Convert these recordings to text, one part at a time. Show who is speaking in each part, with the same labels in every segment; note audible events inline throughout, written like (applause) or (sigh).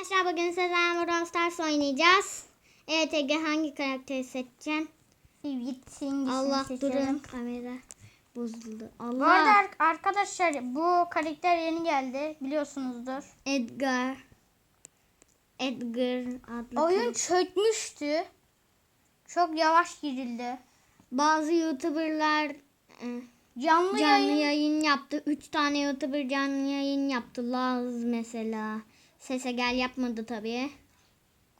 Speaker 1: Arkadaşlar bugün sizlerle Brawl Stars oynayacağız. Evet Ege hangi karakteri seçeceksin?
Speaker 2: Gitsin
Speaker 1: Allah durun kamera bozuldu.
Speaker 2: Bu
Speaker 1: Allah.
Speaker 2: arada ar- arkadaşlar bu karakter yeni geldi biliyorsunuzdur.
Speaker 1: Edgar. Edgar adlı
Speaker 2: Oyun
Speaker 1: karakter.
Speaker 2: çökmüştü. Çok yavaş girildi.
Speaker 1: Bazı YouTuber'lar e,
Speaker 2: Canlı,
Speaker 1: canlı
Speaker 2: yayın.
Speaker 1: yayın yaptı. Üç tane YouTuber canlı yayın yaptı. Laz mesela. Sese gel yapmadı tabii.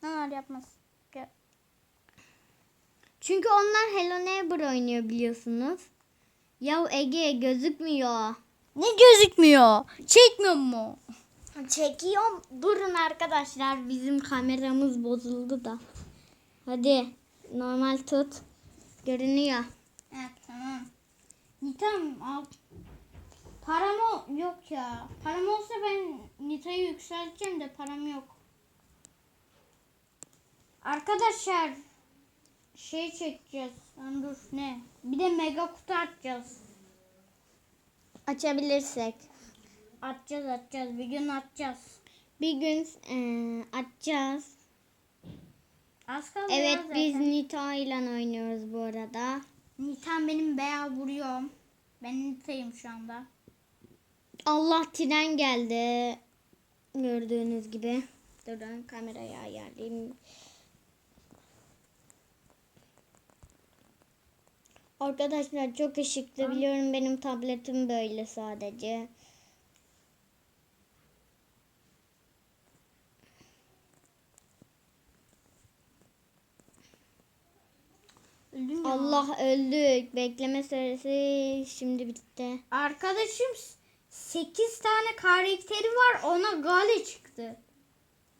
Speaker 2: Neler yapmaz. Gel.
Speaker 1: Çünkü onlar Hello Neighbor oynuyor biliyorsunuz. Ya Ege gözükmüyor.
Speaker 2: Ne gözükmüyor? Çekmiyor mu?
Speaker 1: Çekiyorum. Durun arkadaşlar bizim kameramız bozuldu da. Hadi normal tut. Görünüyor.
Speaker 2: Evet tamam. Nitam al. Param ol- yok ya. Param olsa ben Nita'yı yükselteceğim de param yok. Arkadaşlar şey çekeceğiz. Lan dur ne? Bir de mega kutu atacağız.
Speaker 1: Açabilirsek.
Speaker 2: Atacağız atacağız. Bir gün atacağız.
Speaker 1: Bir gün eee, açacağız.
Speaker 2: Az kaldı
Speaker 1: Evet
Speaker 2: ya
Speaker 1: biz
Speaker 2: zaten.
Speaker 1: Nita ile oynuyoruz bu arada.
Speaker 2: Nitan benim veya vuruyorum. Ben Nita'yım şu anda.
Speaker 1: Allah tren geldi. Gördüğünüz gibi. Durun kamerayı ayarlayayım. Arkadaşlar çok ışıklı biliyorum benim tabletim böyle sadece.
Speaker 2: Öldüm.
Speaker 1: Allah öldük. Bekleme süresi şimdi bitti.
Speaker 2: Arkadaşım 8 tane karakteri var ona gale çıktı.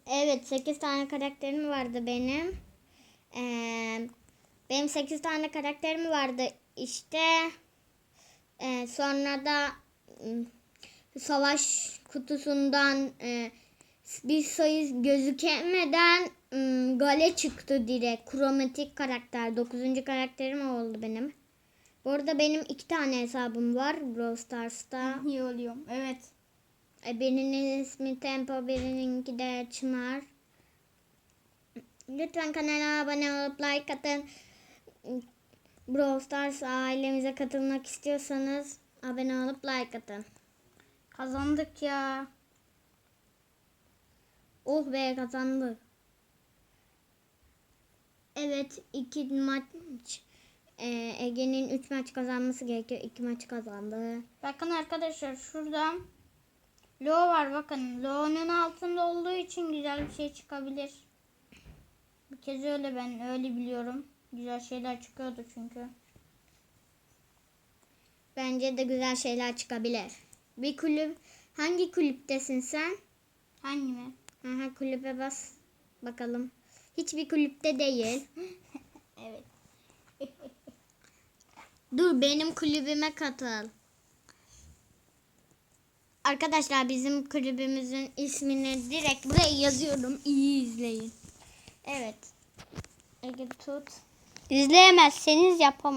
Speaker 1: Evet 8 tane karakterim vardı benim. Ee, benim 8 tane karakterim vardı işte. Ee, sonra da savaş kutusundan e, bir sayı gözükemeden ım, gale çıktı direkt. Kromatik karakter. 9. karakterim oldu benim. Bu arada benim iki tane hesabım var Brawl Stars'ta.
Speaker 2: İyi oluyorum. Evet.
Speaker 1: E, Birinin ismi Tempo, birininki de Çınar. Lütfen kanala abone olup like atın. Brawl Stars ailemize katılmak istiyorsanız abone olup like atın.
Speaker 2: Kazandık ya.
Speaker 1: Oh be kazandık. Evet iki maç e, Ege'nin 3 maç kazanması gerekiyor. 2 maç kazandı.
Speaker 2: Bakın arkadaşlar şurada Lo var bakın. Lo'nun altında olduğu için güzel bir şey çıkabilir. Bir kez öyle ben öyle biliyorum. Güzel şeyler çıkıyordu çünkü.
Speaker 1: Bence de güzel şeyler çıkabilir. Bir kulüp hangi kulüptesin sen?
Speaker 2: Hangi mi?
Speaker 1: Aha kulübe bas bakalım. Hiçbir kulüpte değil. (laughs)
Speaker 2: Evet. (laughs)
Speaker 1: Dur benim kulübüme katıl. Arkadaşlar bizim kulübümüzün ismini direkt buraya yazıyorum. İyi izleyin. Evet. Ege tut.
Speaker 2: İzleyemezseniz yapamam.